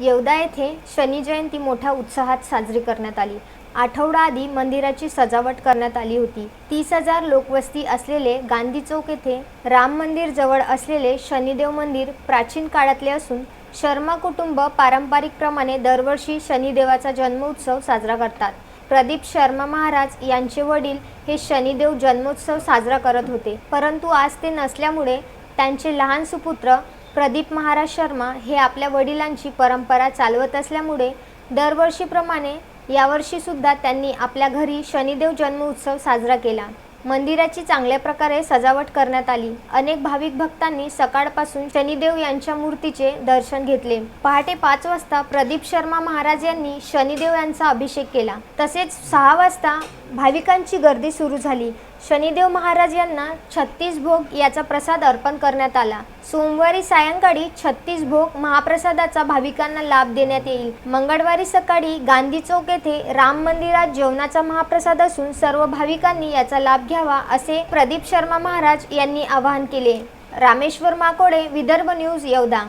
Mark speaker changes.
Speaker 1: येवदा येथे शनी जयंती मोठ्या उत्साहात साजरी करण्यात आली. आठवडा आधी मंदिराची सजावट करण्यात आली होती. तीस हजार लोकवस्ती असलेले गांधी चौक येथे राम मंदिर जवळ असलेले शनिदेव मंदिर प्राचीन काळातले असून शर्मा कुटुंब पारंपरिकप्रमाणे दरवर्षी शनिदेवाचा जन्मोत्सव साजरा करतात. प्रदीप शर्मा महाराज यांचे वडील हे शनिदेव जन्मोत्सव साजरा करत होते. परंतु आज ते नसल्यामुळे त्यांचे लहान सुपुत्र प्रदीप महाराज शर्मा हे आपल्या वडिलांची परंपरा चालवत असल्यामुळे दरवर्षीप्रमाणे यावर्षीसुद्धा त्यांनी आपल्या घरी शनिदेव जन्म उत्सव साजरा केला. मंदिराची चांगल्या प्रकारे सजावट करण्यात आली. अनेक भाविक भक्तांनी सकाळपासून शनिदेव यांच्या मूर्तीचे दर्शन घेतले. पहाटे पाच वाजता प्रदीप शर्मा महाराज यांनी शनिदेव यांचा अभिषेक केला. तसेच सहा वाजता भाविकांची गर्दी सुरू झाली. शनिदेव महाराज यांना छत्तीस भोग याचा प्रसाद अर्पण करण्यात आला. सोमवारी सायंकाळी छत्तीस भोग महाप्रसादाचा भाविकांना लाभ देण्यात येईल. मंगळवारी सकाळी गांधी चौक येथे राम मंदिरात जेवणाचा महाप्रसाद असून सर्व भाविकांनी याचा लाभ घ्यावा असे प्रदीप शर्मा महाराज यांनी आवाहन केले. रामेश्वर माकोडे विदर्भ न्यूज येवदा.